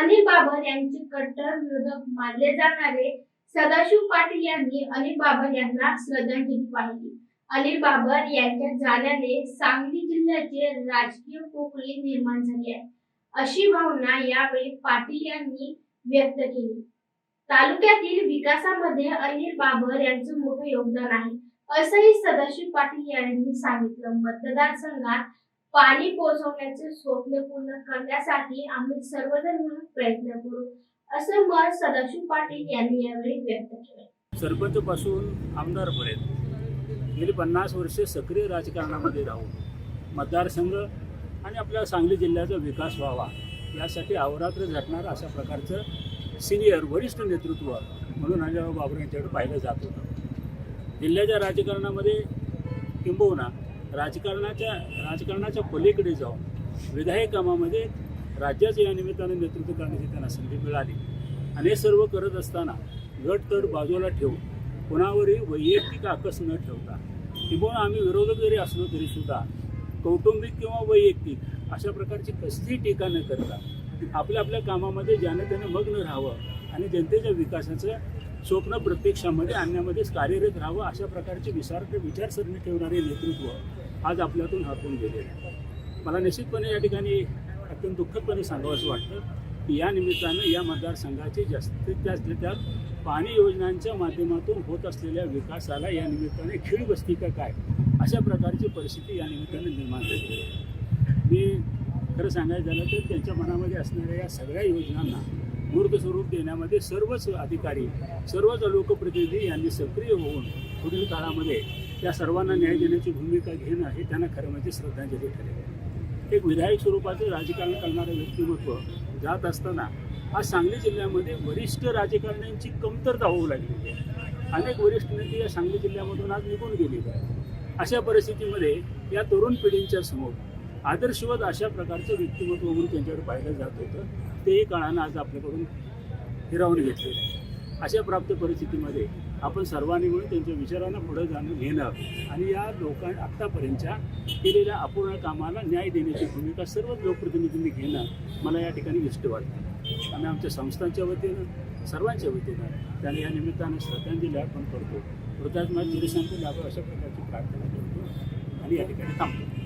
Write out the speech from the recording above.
अनिल बाबर यांचे कट्टर विरोधक मानले जाणारे सदाशिव पाटील यांनी अनिल बाबर यांना श्रद्धांजली वाहिली अनिल बाबर यांच्या जाण्याने सांगली जिल्ह्याचे राजकीय पोकळी निर्माण झाली आहे. अशी भावना यावेळी पाटील यांनी व्यक्त केली. तालुक्यातील विकासामध्ये अनिल बाबर यांचं मोठं योगदान आहे. असंही सदाशिव पाटील यांनी सांगितलं. मतदारसंघात पाणी पोहोचवण्याचे स्वप्न पूर्ण करण्यासाठी आम्ही सर्वजण म्हणून प्रयत्न करू असे मत सदाशिव पाटील यांनी यावेळी व्यक्त केले. सरपंच पासून आमदारपर्यंत गेली पन्नास वर्षे सक्रिय राजकारणामध्ये राहून मतदारसंघ आणि आपल्या सांगली जिल्ह्याचा विकास व्हावा यासाठी अवरात्र झटणार अशा प्रकारचं सिनियर वरिष्ठ नेतृत्व म्हणून अजयराव बाबरे यांच्याकडे पाहिलं जात होतं. जिल्ह्याच्या राजकारणामध्ये किंबहुना राजकारणाच्या राजकारणाच्या पलीकडे जाऊन विधायक कामामध्ये राज्याचं या निमित्तानं नेतृत्व करण्याची त्यांना संधी मिळाली. आणि हे सर्व करत असताना गट तट बाजूला ठेवून कोणावरही वैयक्तिक आकस न ठेवता किंवा आम्ही विरोधक जरी असलो तरीसुद्धा कौटुंबिक किंवा वैयक्तिक अशा प्रकारची कसलीही टीका न करता आपल्या आपल्या कामामध्ये ज्याने त्याने मग्न राहावं आणि जनतेच्या विकासाचं स्वप्न प्रत्यक्षामध्ये आणण्यामध्येच कार्यरत राहावं अशा प्रकारचे विचार विचारसरणी ठेवणारे नेतृत्व आज आपल्यातून हरपून गेले आहे. मला निश्चितपणे या ठिकाणी अत्यंत दुःखदपणे सांगावं वाटतं की या निमित्तानं या मतदारसंघाची जास्तीत जास्त त्यात पाणी योजनांच्या माध्यमातून होत असलेल्या विकासाला या निमित्ताने खीळ बसती का काय अशा प्रकारची परिस्थिती या निमित्ताने निर्माण झाली मी खरं सांगायचं झालं तर त्यांच्या मनामध्ये असणाऱ्या या सगळ्या योजनांना मूर्त स्वरूप देण्यामध्ये सर्वच अधिकारी सर्वच लोकप्रतिनिधी यांनी सक्रिय होऊन पुढील काळामध्ये त्या सर्वांना न्याय देण्याची भूमिका घेणं हे त्यांना खरं म्हणजे श्रद्धांजली ठरेल. एक विधायक स्वरूपाचं राजकारण करणारं व्यक्तिमत्व जात असताना आज सांगली जिल्ह्यामध्ये वरिष्ठ राजकारण्यांची कमतरता होऊ लागलेली आहे अनेक वरिष्ठ नेते या सांगली जिल्ह्यामधून आज निघून गेलेले आहेत. अशा परिस्थितीमध्ये या तरुण पिढींच्या समोर आदर्शवत अशा प्रकारचं व्यक्तिमत्व म्हणून त्यांच्याकडे पाहिलं जात होतं. तेही काळानं आज आपल्याकडून हिरावून घेतलेलं आहे अशा प्राप्त परिस्थितीमध्ये आपण सर्वांनी मिळून त्यांच्या विचारांना पुढे जाणं घेणं आणि या लोकां आत्तापर्यंतच्या केलेल्या अपूर्ण कामाला न्याय देण्याची भूमिका सर्व लोकप्रतिनिधींनी घेणं मला या ठिकाणी इष्ट वाटतं. आम्ही आमच्या संस्थांच्या वतीनं सर्वांच्या वतीनं त्यांना या निमित्तानं श्रद्धांजली अर्पण करतो. हृदयात चिरशांती आपण अशा प्रकारची प्रार्थना करतो आणि या ठिकाणी थांबतो.